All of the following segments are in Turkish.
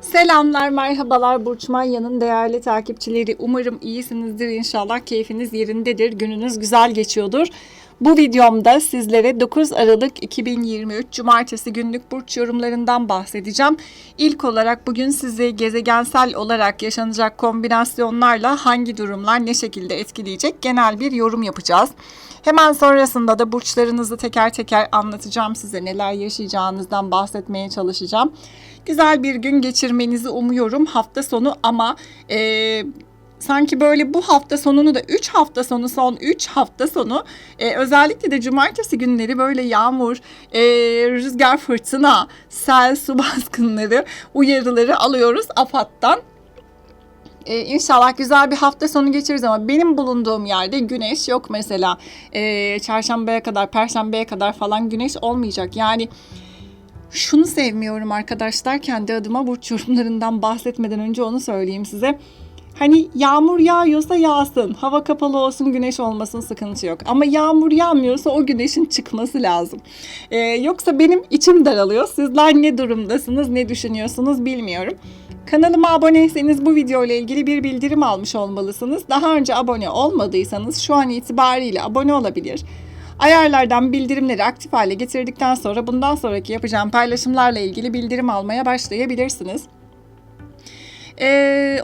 Selamlar, merhabalar Burç Manya'nın değerli takipçileri. Umarım iyisinizdir, inşallah keyfiniz yerindedir, gününüz güzel geçiyordur. Bu videomda sizlere 9 Aralık 2023 Cumartesi günlük burç yorumlarından bahsedeceğim. İlk olarak bugün sizi gezegensel olarak yaşanacak kombinasyonlarla hangi durumlar ne şekilde etkileyecek genel bir yorum yapacağız. Hemen sonrasında da burçlarınızı teker teker anlatacağım size neler yaşayacağınızdan bahsetmeye çalışacağım. Güzel bir gün geçirmenizi umuyorum hafta sonu ama eee sanki böyle bu hafta sonunu da 3 hafta sonu son 3 hafta sonu e, özellikle de cumartesi günleri böyle yağmur, e, rüzgar, fırtına, sel, su baskınları uyarıları alıyoruz AFAD'dan. Ee, inşallah güzel bir hafta sonu geçiririz ama benim bulunduğum yerde güneş yok mesela. Ee, çarşambaya kadar, perşembeye kadar falan güneş olmayacak. Yani şunu sevmiyorum arkadaşlar kendi adıma burç yorumlarından bahsetmeden önce onu söyleyeyim size. Hani yağmur yağıyorsa yağsın, hava kapalı olsun, güneş olmasın sıkıntı yok. Ama yağmur yağmıyorsa o güneşin çıkması lazım. Ee, yoksa benim içim daralıyor. Sizler ne durumdasınız, ne düşünüyorsunuz bilmiyorum. Kanalıma aboneyseniz bu video ile ilgili bir bildirim almış olmalısınız. Daha önce abone olmadıysanız şu an itibariyle abone olabilir. Ayarlardan bildirimleri aktif hale getirdikten sonra bundan sonraki yapacağım paylaşımlarla ilgili bildirim almaya başlayabilirsiniz. Ee,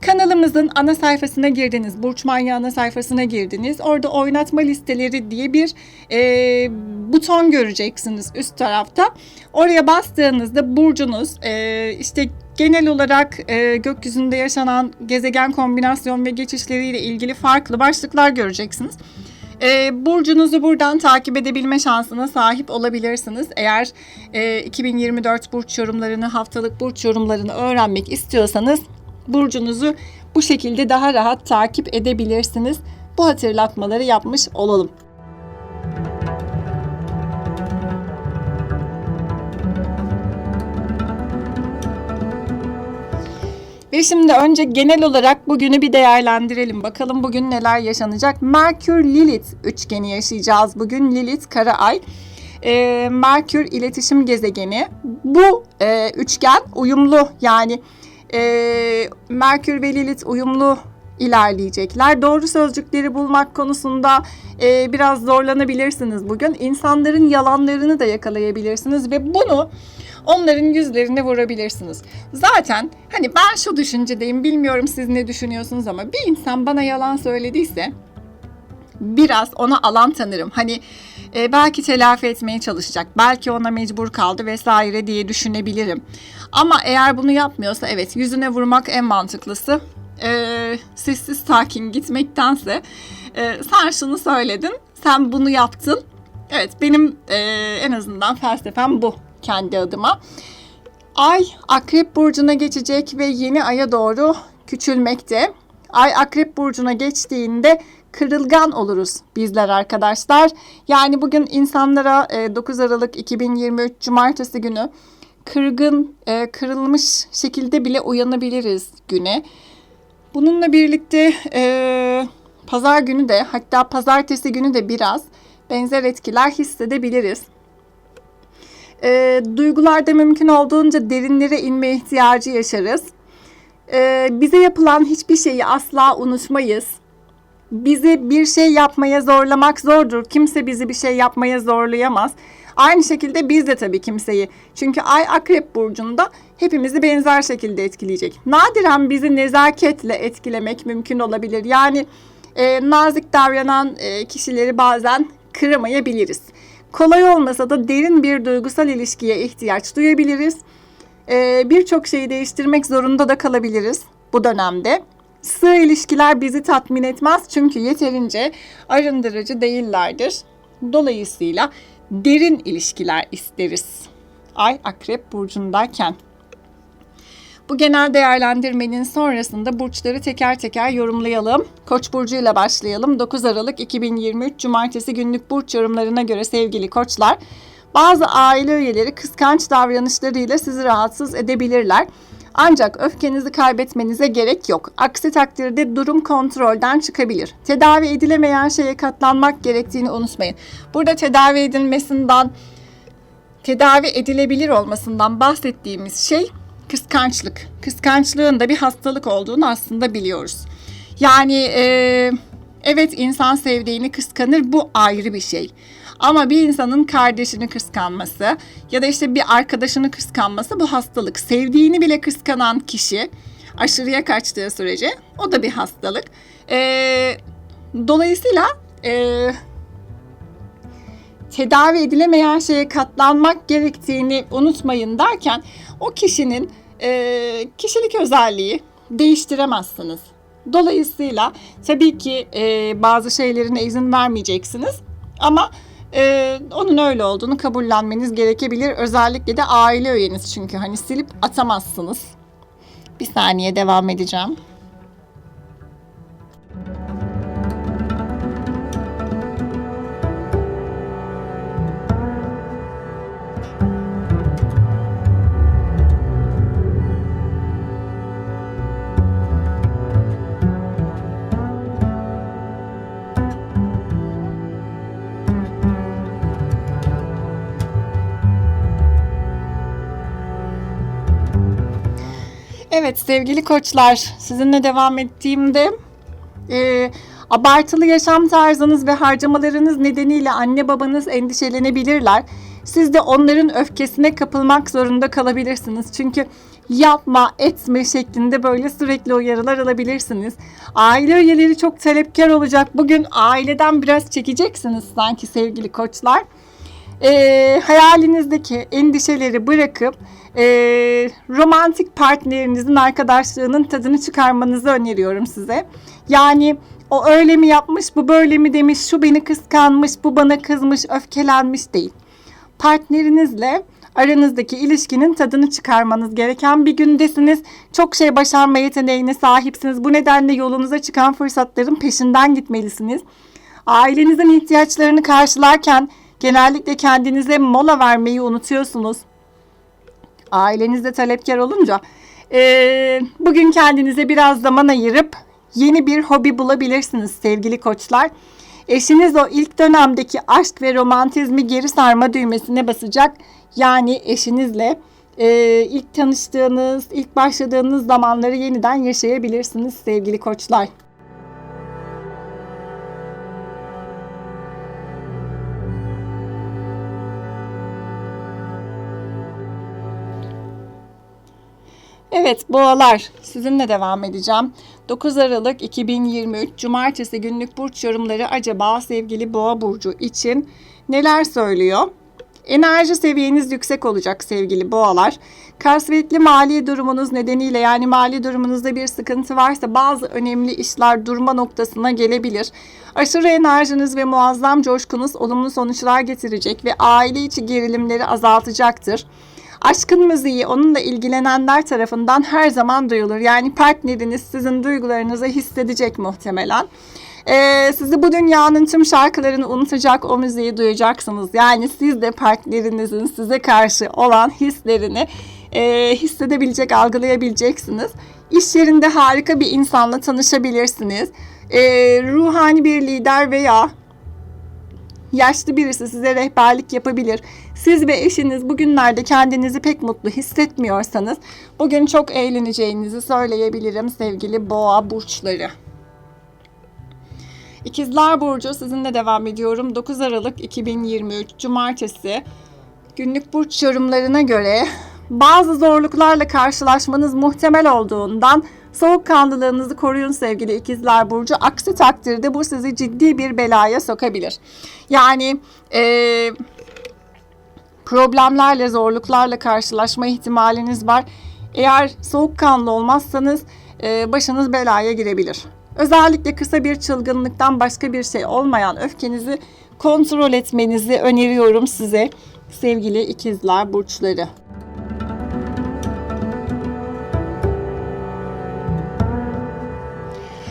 Kanalımızın ana sayfasına girdiniz. Burç Manyağı ana sayfasına girdiniz. Orada oynatma listeleri diye bir e, buton göreceksiniz üst tarafta. Oraya bastığınızda burcunuz e, işte genel olarak e, gökyüzünde yaşanan gezegen kombinasyon ve geçişleriyle ilgili farklı başlıklar göreceksiniz. E, burcunuzu buradan takip edebilme şansına sahip olabilirsiniz. Eğer e, 2024 burç yorumlarını, haftalık burç yorumlarını öğrenmek istiyorsanız burcunuzu bu şekilde daha rahat takip edebilirsiniz. Bu hatırlatmaları yapmış olalım. Ve şimdi önce genel olarak bugünü bir değerlendirelim. Bakalım bugün neler yaşanacak. Merkür Lilith üçgeni yaşayacağız. Bugün Lilith kara ay. Ee, Merkür iletişim gezegeni. Bu e, üçgen uyumlu yani e, Merkür ve Lilith uyumlu ilerleyecekler. Doğru sözcükleri bulmak konusunda e, biraz zorlanabilirsiniz bugün. İnsanların yalanlarını da yakalayabilirsiniz ve bunu onların yüzlerine vurabilirsiniz. Zaten hani ben şu düşüncedeyim bilmiyorum siz ne düşünüyorsunuz ama bir insan bana yalan söylediyse biraz ona alan tanırım. Hani e, belki telafi etmeye çalışacak, belki ona mecbur kaldı vesaire diye düşünebilirim. Ama eğer bunu yapmıyorsa evet yüzüne vurmak en mantıklısı. E, sessiz sakin gitmektense e, sen şunu söyledin, sen bunu yaptın. Evet benim e, en azından felsefem bu kendi adıma. Ay Akrep Burcu'na geçecek ve yeni aya doğru küçülmekte. Ay Akrep Burcu'na geçtiğinde kırılgan oluruz bizler arkadaşlar. Yani bugün insanlara 9 Aralık 2023 Cumartesi günü kırgın, e, kırılmış şekilde bile uyanabiliriz güne. Bununla birlikte e, pazar günü de hatta pazartesi günü de biraz benzer etkiler hissedebiliriz. E, duygularda mümkün olduğunca derinlere inme ihtiyacı yaşarız. E, bize yapılan hiçbir şeyi asla unutmayız. Bizi bir şey yapmaya zorlamak zordur. Kimse bizi bir şey yapmaya zorlayamaz. Aynı şekilde biz de tabii kimseyi. Çünkü Ay Akrep Burcu'nda hepimizi benzer şekilde etkileyecek. Nadiren bizi nezaketle etkilemek mümkün olabilir. Yani e, nazik davranan e, kişileri bazen kıramayabiliriz. Kolay olmasa da derin bir duygusal ilişkiye ihtiyaç duyabiliriz. E, Birçok şeyi değiştirmek zorunda da kalabiliriz bu dönemde. Sığ ilişkiler bizi tatmin etmez çünkü yeterince arındırıcı değillerdir. Dolayısıyla derin ilişkiler isteriz. Ay Akrep burcundayken. Bu genel değerlendirmenin sonrasında burçları teker teker yorumlayalım. Koç burcuyla başlayalım. 9 Aralık 2023 Cumartesi günlük burç yorumlarına göre sevgili koçlar, bazı aile üyeleri kıskanç davranışlarıyla sizi rahatsız edebilirler. Ancak öfkenizi kaybetmenize gerek yok. Aksi takdirde durum kontrolden çıkabilir. Tedavi edilemeyen şeye katlanmak gerektiğini unutmayın. Burada tedavi edilmesinden, tedavi edilebilir olmasından bahsettiğimiz şey kıskançlık. Kıskançlığın da bir hastalık olduğunu aslında biliyoruz. Yani e, evet insan sevdiğini kıskanır bu ayrı bir şey. Ama bir insanın kardeşini kıskanması ya da işte bir arkadaşını kıskanması bu hastalık. Sevdiğini bile kıskanan kişi aşırıya kaçtığı sürece o da bir hastalık. E, dolayısıyla e, tedavi edilemeyen şeye katlanmak gerektiğini unutmayın derken o kişinin e, kişilik özelliği değiştiremezsiniz. Dolayısıyla tabii ki e, bazı şeylerine izin vermeyeceksiniz ama e, onun öyle olduğunu kabullenmeniz gerekebilir. Özellikle de aile üyeniz çünkü hani silip atamazsınız. Bir saniye devam edeceğim. Evet sevgili koçlar sizinle devam ettiğimde e, abartılı yaşam tarzınız ve harcamalarınız nedeniyle anne babanız endişelenebilirler. Siz de onların öfkesine kapılmak zorunda kalabilirsiniz. Çünkü yapma etme şeklinde böyle sürekli uyarılar alabilirsiniz. Aile üyeleri çok talepkar olacak. Bugün aileden biraz çekeceksiniz sanki sevgili koçlar e, hayalinizdeki endişeleri bırakıp e, romantik partnerinizin arkadaşlığının tadını çıkarmanızı öneriyorum size. Yani o öyle mi yapmış, bu böyle mi demiş, şu beni kıskanmış, bu bana kızmış, öfkelenmiş değil. Partnerinizle aranızdaki ilişkinin tadını çıkarmanız gereken bir gündesiniz. Çok şey başarma yeteneğine sahipsiniz. Bu nedenle yolunuza çıkan fırsatların peşinden gitmelisiniz. Ailenizin ihtiyaçlarını karşılarken Genellikle kendinize mola vermeyi unutuyorsunuz. Ailenizde talepkar olunca e, bugün kendinize biraz zaman ayırıp yeni bir hobi bulabilirsiniz sevgili koçlar. Eşiniz o ilk dönemdeki aşk ve romantizmi geri sarma düğmesine basacak. Yani eşinizle e, ilk tanıştığınız, ilk başladığınız zamanları yeniden yaşayabilirsiniz sevgili koçlar. Evet boğalar sizinle devam edeceğim. 9 Aralık 2023 Cumartesi günlük burç yorumları acaba sevgili boğa burcu için neler söylüyor? Enerji seviyeniz yüksek olacak sevgili boğalar. Kasvetli mali durumunuz nedeniyle yani mali durumunuzda bir sıkıntı varsa bazı önemli işler durma noktasına gelebilir. Aşırı enerjiniz ve muazzam coşkunuz olumlu sonuçlar getirecek ve aile içi gerilimleri azaltacaktır. Aşkın müziği onunla ilgilenenler tarafından her zaman duyulur. Yani partneriniz sizin duygularınızı hissedecek muhtemelen. Ee, sizi bu dünyanın tüm şarkılarını unutacak o müziği duyacaksınız. Yani siz de partnerinizin size karşı olan hislerini e, hissedebilecek, algılayabileceksiniz. İş yerinde harika bir insanla tanışabilirsiniz. E, ruhani bir lider veya yaşlı birisi size rehberlik yapabilir. Siz ve eşiniz bugünlerde kendinizi pek mutlu hissetmiyorsanız bugün çok eğleneceğinizi söyleyebilirim sevgili boğa burçları. İkizler Burcu sizinle devam ediyorum. 9 Aralık 2023 Cumartesi günlük burç yorumlarına göre bazı zorluklarla karşılaşmanız muhtemel olduğundan soğukkanlılığınızı koruyun sevgili ikizler burcu. Aksi takdirde bu sizi ciddi bir belaya sokabilir. Yani e, problemlerle, zorluklarla karşılaşma ihtimaliniz var. Eğer soğukkanlı olmazsanız e, başınız belaya girebilir. Özellikle kısa bir çılgınlıktan başka bir şey olmayan öfkenizi kontrol etmenizi öneriyorum size sevgili ikizler burçları.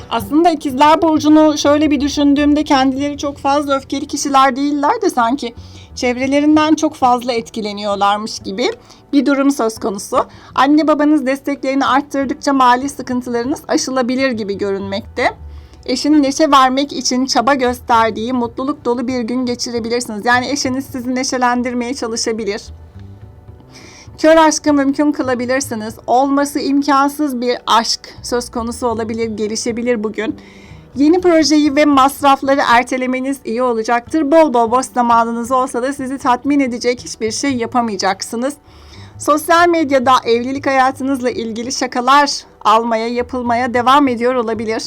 Aslında ikizler burcunu şöyle bir düşündüğümde kendileri çok fazla öfkeli kişiler değiller de sanki çevrelerinden çok fazla etkileniyorlarmış gibi bir durum söz konusu. Anne babanız desteklerini arttırdıkça mali sıkıntılarınız aşılabilir gibi görünmekte. Eşinin neşe vermek için çaba gösterdiği mutluluk dolu bir gün geçirebilirsiniz. Yani eşiniz sizi neşelendirmeye çalışabilir Kör aşkı mümkün kılabilirsiniz. Olması imkansız bir aşk söz konusu olabilir, gelişebilir bugün. Yeni projeyi ve masrafları ertelemeniz iyi olacaktır. Bol bol boş zamanınız olsa da sizi tatmin edecek hiçbir şey yapamayacaksınız. Sosyal medyada evlilik hayatınızla ilgili şakalar almaya, yapılmaya devam ediyor olabilir.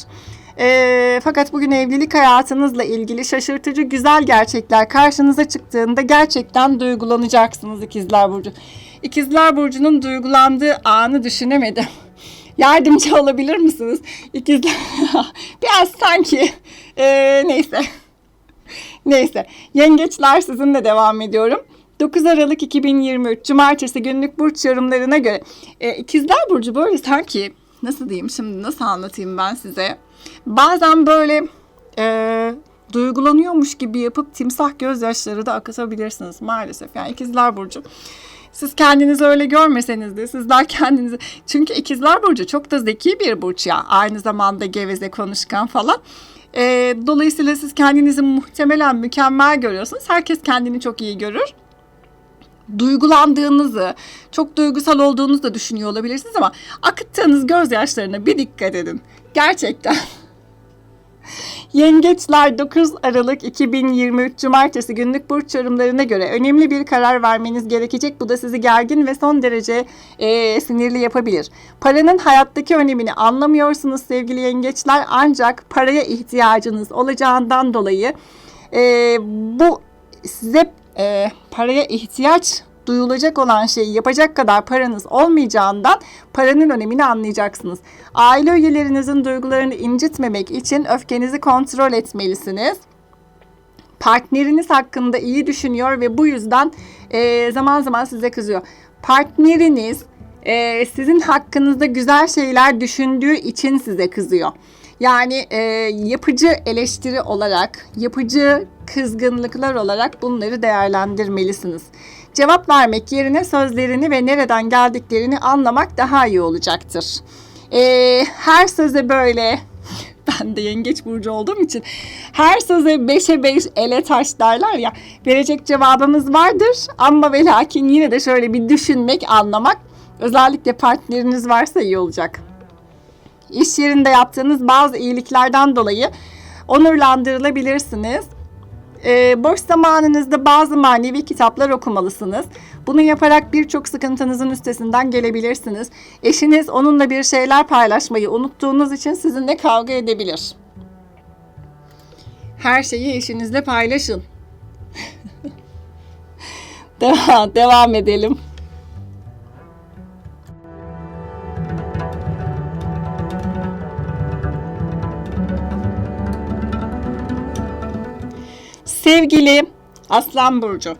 Ee, fakat bugün evlilik hayatınızla ilgili şaşırtıcı güzel gerçekler karşınıza çıktığında gerçekten duygulanacaksınız İkizler Burcu. İkizler Burcu'nun duygulandığı anı düşünemedim. Yardımcı olabilir misiniz? İkizler biraz sanki ee, neyse. Neyse. Yengeçler sizinle devam ediyorum. 9 Aralık 2023 Cumartesi günlük burç yorumlarına göre e, İkizler Burcu böyle sanki nasıl diyeyim şimdi nasıl anlatayım ben size bazen böyle e, duygulanıyormuş gibi yapıp timsah gözyaşları da akıtabilirsiniz maalesef yani İkizler Burcu siz kendinizi öyle görmeseniz de sizler kendinizi çünkü ikizler burcu çok da zeki bir burç ya aynı zamanda geveze konuşkan falan e, dolayısıyla siz kendinizi muhtemelen mükemmel görüyorsunuz herkes kendini çok iyi görür duygulandığınızı, çok duygusal olduğunuzu da düşünüyor olabilirsiniz ama akıttığınız gözyaşlarına bir dikkat edin. Gerçekten. Yengeçler 9 Aralık 2023 Cumartesi günlük burç yorumlarına göre önemli bir karar vermeniz gerekecek. Bu da sizi gergin ve son derece e, sinirli yapabilir. Paranın hayattaki önemini anlamıyorsunuz sevgili yengeçler ancak paraya ihtiyacınız olacağından dolayı e, bu size e, paraya ihtiyaç duyulacak olan şeyi yapacak kadar paranız olmayacağından paranın önemini anlayacaksınız. Aile üyelerinizin duygularını incitmemek için öfkenizi kontrol etmelisiniz. Partneriniz hakkında iyi düşünüyor ve bu yüzden e, zaman zaman size kızıyor. Partneriniz e, sizin hakkınızda güzel şeyler düşündüğü için size kızıyor. Yani e, yapıcı eleştiri olarak, yapıcı kızgınlıklar olarak bunları değerlendirmelisiniz. Cevap vermek yerine sözlerini ve nereden geldiklerini anlamak daha iyi olacaktır. E, her söze böyle ben de yengeç burcu olduğum için her söze beşe beş ele taş derler ya verecek cevabımız vardır ama ve lakin yine de şöyle bir düşünmek anlamak özellikle partneriniz varsa iyi olacak. İş yerinde yaptığınız bazı iyiliklerden dolayı onurlandırılabilirsiniz. Ee, boş zamanınızda bazı manevi kitaplar okumalısınız. Bunu yaparak birçok sıkıntınızın üstesinden gelebilirsiniz. Eşiniz onunla bir şeyler paylaşmayı unuttuğunuz için sizinle kavga edebilir. Her şeyi eşinizle paylaşın. devam, devam edelim. Sevgili Aslan Burcu,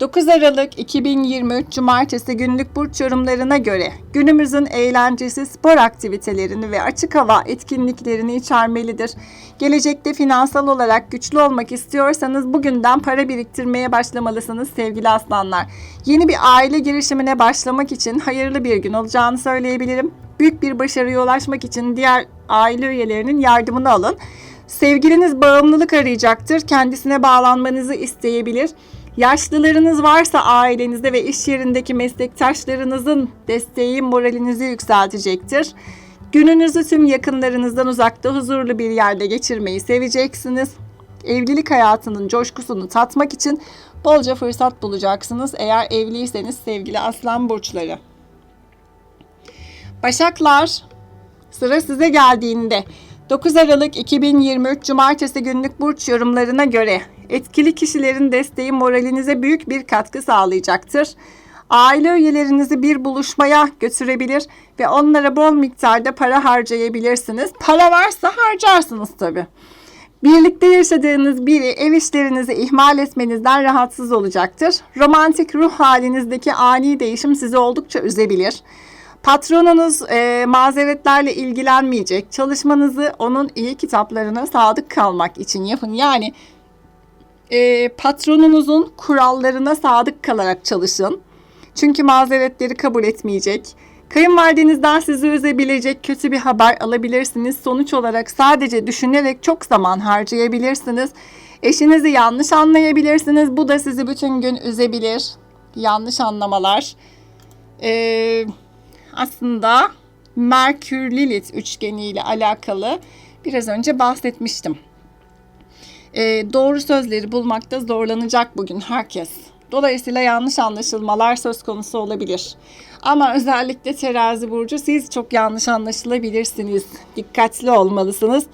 9 Aralık 2023 Cumartesi günlük burç yorumlarına göre günümüzün eğlencesi spor aktivitelerini ve açık hava etkinliklerini içermelidir. Gelecekte finansal olarak güçlü olmak istiyorsanız bugünden para biriktirmeye başlamalısınız sevgili aslanlar. Yeni bir aile girişimine başlamak için hayırlı bir gün olacağını söyleyebilirim. Büyük bir başarıya ulaşmak için diğer aile üyelerinin yardımını alın. Sevgiliniz bağımlılık arayacaktır. Kendisine bağlanmanızı isteyebilir. Yaşlılarınız varsa ailenizde ve iş yerindeki meslektaşlarınızın desteği moralinizi yükseltecektir. Gününüzü tüm yakınlarınızdan uzakta huzurlu bir yerde geçirmeyi seveceksiniz. Evlilik hayatının coşkusunu tatmak için bolca fırsat bulacaksınız eğer evliyseniz sevgili aslan burçları. Başaklar sıra size geldiğinde 9 Aralık 2023 Cumartesi günlük burç yorumlarına göre etkili kişilerin desteği moralinize büyük bir katkı sağlayacaktır. Aile üyelerinizi bir buluşmaya götürebilir ve onlara bol miktarda para harcayabilirsiniz. Para varsa harcarsınız tabii. Birlikte yaşadığınız biri ev işlerinizi ihmal etmenizden rahatsız olacaktır. Romantik ruh halinizdeki ani değişim sizi oldukça üzebilir. Patronunuz e, mazeretlerle ilgilenmeyecek. Çalışmanızı onun iyi kitaplarına sadık kalmak için yapın. Yani e, patronunuzun kurallarına sadık kalarak çalışın. Çünkü mazeretleri kabul etmeyecek. Kayınvalidenizden sizi üzebilecek kötü bir haber alabilirsiniz. Sonuç olarak sadece düşünerek çok zaman harcayabilirsiniz. Eşinizi yanlış anlayabilirsiniz. Bu da sizi bütün gün üzebilir. Yanlış anlamalar Ee, aslında Merkür Lilith üçgeni ile alakalı biraz önce bahsetmiştim. Ee, doğru sözleri bulmakta zorlanacak bugün herkes. Dolayısıyla yanlış anlaşılmalar söz konusu olabilir. Ama özellikle terazi burcu siz çok yanlış anlaşılabilirsiniz. Dikkatli olmalısınız.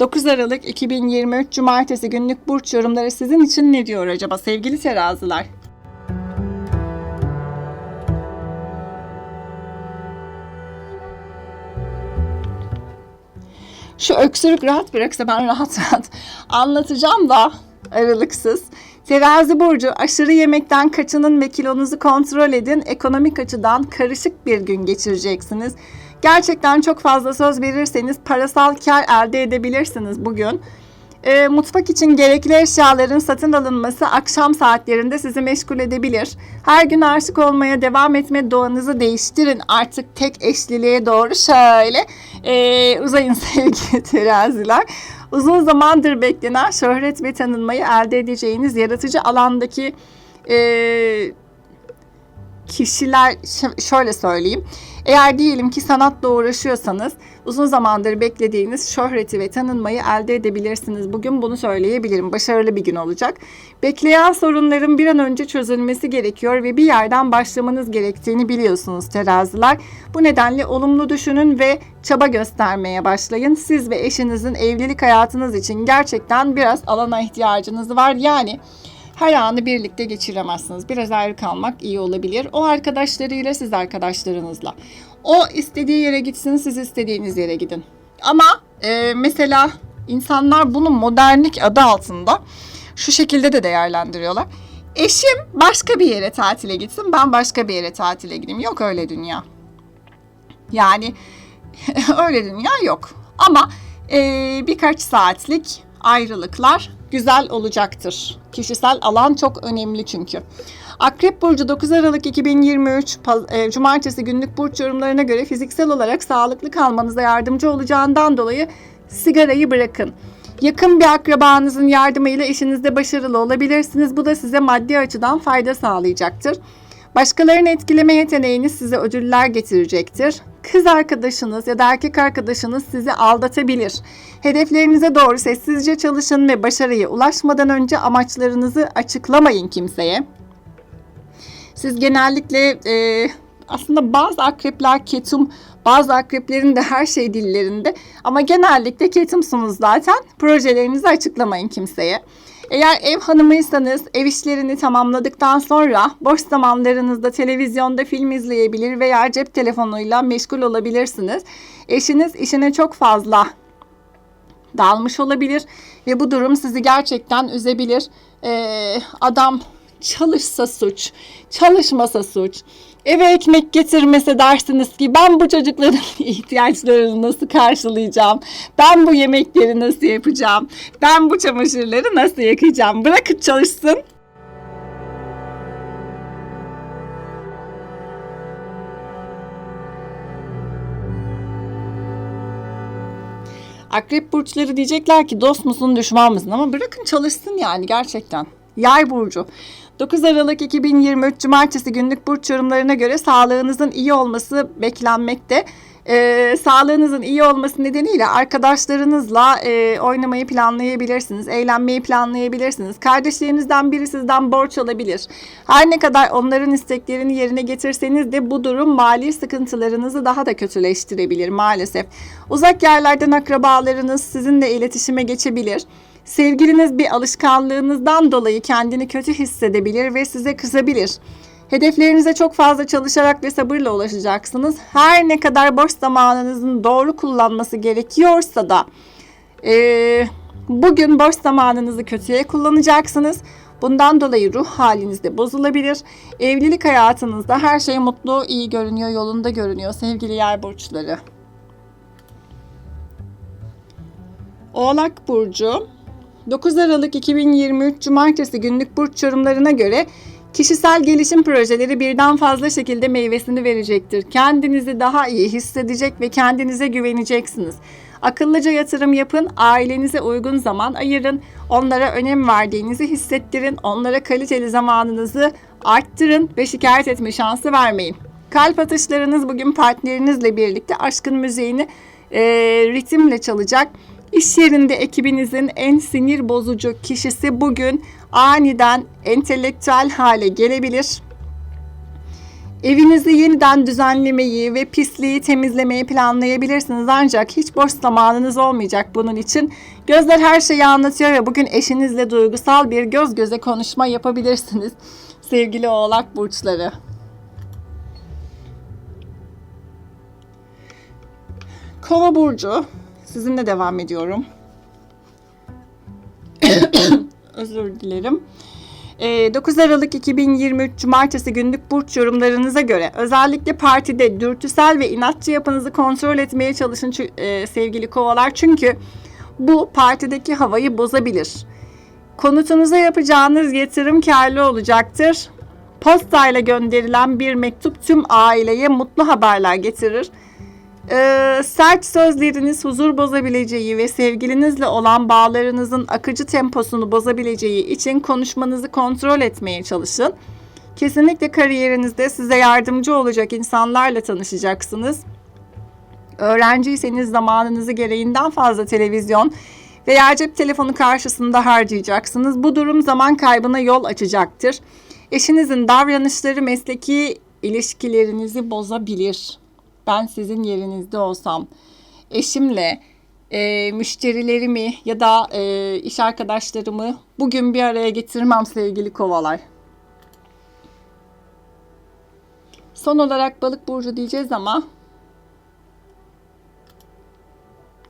9 Aralık 2023 Cumartesi günlük burç yorumları sizin için ne diyor acaba sevgili teraziler? Şu öksürük rahat bıraksa ben rahat rahat anlatacağım da aralıksız. Terazi burcu aşırı yemekten kaçının ve kilonuzu kontrol edin. Ekonomik açıdan karışık bir gün geçireceksiniz. Gerçekten çok fazla söz verirseniz parasal kar elde edebilirsiniz bugün. E, mutfak için gerekli eşyaların satın alınması akşam saatlerinde sizi meşgul edebilir. Her gün aşık olmaya devam etme doğanızı değiştirin. Artık tek eşliliğe doğru şöyle e, uzayın sevgili teraziler. Uzun zamandır beklenen şöhret ve tanınmayı elde edeceğiniz yaratıcı alandaki e, kişiler şöyle söyleyeyim. Eğer diyelim ki sanatla uğraşıyorsanız uzun zamandır beklediğiniz şöhreti ve tanınmayı elde edebilirsiniz. Bugün bunu söyleyebilirim. Başarılı bir gün olacak. Bekleyen sorunların bir an önce çözülmesi gerekiyor ve bir yerden başlamanız gerektiğini biliyorsunuz teraziler. Bu nedenle olumlu düşünün ve çaba göstermeye başlayın. Siz ve eşinizin evlilik hayatınız için gerçekten biraz alana ihtiyacınız var. Yani her anı birlikte geçiremezsiniz. Biraz ayrı kalmak iyi olabilir. O arkadaşlarıyla siz arkadaşlarınızla. O istediği yere gitsin siz istediğiniz yere gidin. Ama e, mesela insanlar bunu modernlik adı altında şu şekilde de değerlendiriyorlar. Eşim başka bir yere tatile gitsin ben başka bir yere tatile gideyim. Yok öyle dünya. Yani öyle dünya yok. Ama e, birkaç saatlik ayrılıklar güzel olacaktır. Kişisel alan çok önemli çünkü. Akrep Burcu 9 Aralık 2023 e, Cumartesi günlük burç yorumlarına göre fiziksel olarak sağlıklı kalmanıza yardımcı olacağından dolayı sigarayı bırakın. Yakın bir akrabanızın yardımıyla işinizde başarılı olabilirsiniz. Bu da size maddi açıdan fayda sağlayacaktır. Başkalarını etkileme yeteneğiniz size ödüller getirecektir. Kız arkadaşınız ya da erkek arkadaşınız sizi aldatabilir. Hedeflerinize doğru sessizce çalışın ve başarıya ulaşmadan önce amaçlarınızı açıklamayın kimseye. Siz genellikle e, aslında bazı akrepler ketum, bazı akreplerin de her şey dillerinde ama genellikle ketumsunuz zaten. Projelerinizi açıklamayın kimseye. Eğer ev hanımıysanız ev işlerini tamamladıktan sonra boş zamanlarınızda televizyonda film izleyebilir veya cep telefonuyla meşgul olabilirsiniz. Eşiniz işine çok fazla dalmış olabilir ve bu durum sizi gerçekten üzebilir. Ee, adam çalışsa suç, çalışmasa suç. Eve ekmek getirmese dersiniz ki ben bu çocukların ihtiyaçlarını nasıl karşılayacağım? Ben bu yemekleri nasıl yapacağım? Ben bu çamaşırları nasıl yıkayacağım? Bırakın çalışsın. Akrep burçları diyecekler ki dost musun düşman mısın ama bırakın çalışsın yani gerçekten. Yay burcu. 9 Aralık 2023 Cumartesi günlük burç yorumlarına göre sağlığınızın iyi olması beklenmekte. Ee, sağlığınızın iyi olması nedeniyle arkadaşlarınızla e, oynamayı planlayabilirsiniz, eğlenmeyi planlayabilirsiniz. Kardeşlerinizden biri sizden borç alabilir. Her ne kadar onların isteklerini yerine getirseniz de bu durum mali sıkıntılarınızı daha da kötüleştirebilir maalesef. Uzak yerlerden akrabalarınız sizinle iletişime geçebilir. Sevgiliniz bir alışkanlığınızdan dolayı kendini kötü hissedebilir ve size kızabilir. Hedeflerinize çok fazla çalışarak ve sabırla ulaşacaksınız. Her ne kadar boş zamanınızın doğru kullanması gerekiyorsa da e, bugün boş zamanınızı kötüye kullanacaksınız. Bundan dolayı ruh haliniz de bozulabilir. Evlilik hayatınızda her şey mutlu, iyi görünüyor, yolunda görünüyor sevgili yer burçları. Oğlak Burcu 9 Aralık 2023 Cumartesi günlük burç yorumlarına göre kişisel gelişim projeleri birden fazla şekilde meyvesini verecektir. Kendinizi daha iyi hissedecek ve kendinize güveneceksiniz. Akıllıca yatırım yapın, ailenize uygun zaman ayırın, onlara önem verdiğinizi hissettirin, onlara kaliteli zamanınızı arttırın ve şikayet etme şansı vermeyin. Kalp atışlarınız bugün partnerinizle birlikte aşkın müziğini e, ritimle çalacak. İş yerinde ekibinizin en sinir bozucu kişisi bugün aniden entelektüel hale gelebilir. Evinizi yeniden düzenlemeyi ve pisliği temizlemeyi planlayabilirsiniz ancak hiç boş zamanınız olmayacak bunun için. Gözler her şeyi anlatıyor ve bugün eşinizle duygusal bir göz göze konuşma yapabilirsiniz sevgili oğlak burçları. Kova burcu sizinle devam ediyorum. Özür dilerim. Ee, 9 Aralık 2023 Cumartesi günlük burç yorumlarınıza göre özellikle partide dürtüsel ve inatçı yapınızı kontrol etmeye çalışın e, sevgili kovalar. Çünkü bu partideki havayı bozabilir. Konutunuza yapacağınız yatırım karlı olacaktır. Postayla gönderilen bir mektup tüm aileye mutlu haberler getirir. Ee, sert sözleriniz huzur bozabileceği ve sevgilinizle olan bağlarınızın akıcı temposunu bozabileceği için konuşmanızı kontrol etmeye çalışın. Kesinlikle kariyerinizde size yardımcı olacak insanlarla tanışacaksınız. Öğrenciyseniz zamanınızı gereğinden fazla televizyon veya cep telefonu karşısında harcayacaksınız. Bu durum zaman kaybına yol açacaktır. Eşinizin davranışları mesleki ilişkilerinizi bozabilir. Ben sizin yerinizde olsam eşimle e, müşterilerimi ya da e, iş arkadaşlarımı bugün bir araya getirmem sevgili kovalar. Son olarak balık burcu diyeceğiz ama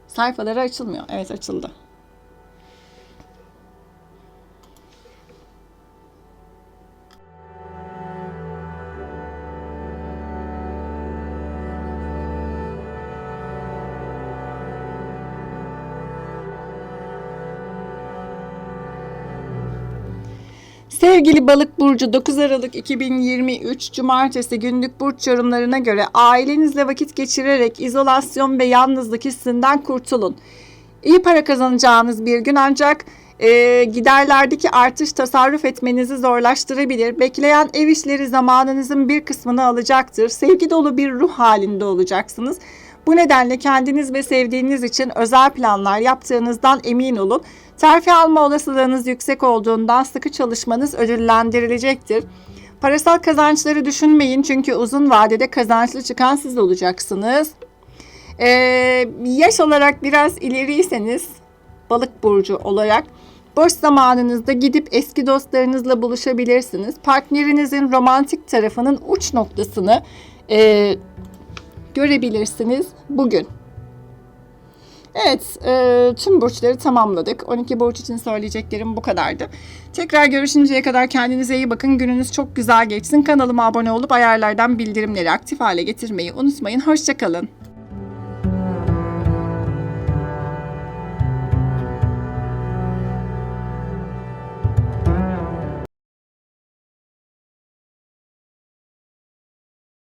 sayfaları açılmıyor. Evet açıldı. Sevgili balık burcu 9 Aralık 2023 Cumartesi günlük burç yorumlarına göre ailenizle vakit geçirerek izolasyon ve yalnızlık hissinden kurtulun. İyi para kazanacağınız bir gün ancak e, giderlerdeki artış tasarruf etmenizi zorlaştırabilir. Bekleyen ev işleri zamanınızın bir kısmını alacaktır. Sevgi dolu bir ruh halinde olacaksınız. Bu nedenle kendiniz ve sevdiğiniz için özel planlar yaptığınızdan emin olun. Terfi alma olasılığınız yüksek olduğundan sıkı çalışmanız ödüllendirilecektir. Parasal kazançları düşünmeyin çünkü uzun vadede kazançlı çıkan siz olacaksınız. Ee, yaş olarak biraz ileriyseniz balık burcu olarak boş zamanınızda gidip eski dostlarınızla buluşabilirsiniz. Partnerinizin romantik tarafının uç noktasını e, görebilirsiniz bugün. Evet, e, tüm burçları tamamladık. 12 burç için söyleyeceklerim bu kadardı. Tekrar görüşünceye kadar kendinize iyi bakın. Gününüz çok güzel geçsin. Kanalıma abone olup ayarlardan bildirimleri aktif hale getirmeyi unutmayın. Hoşçakalın.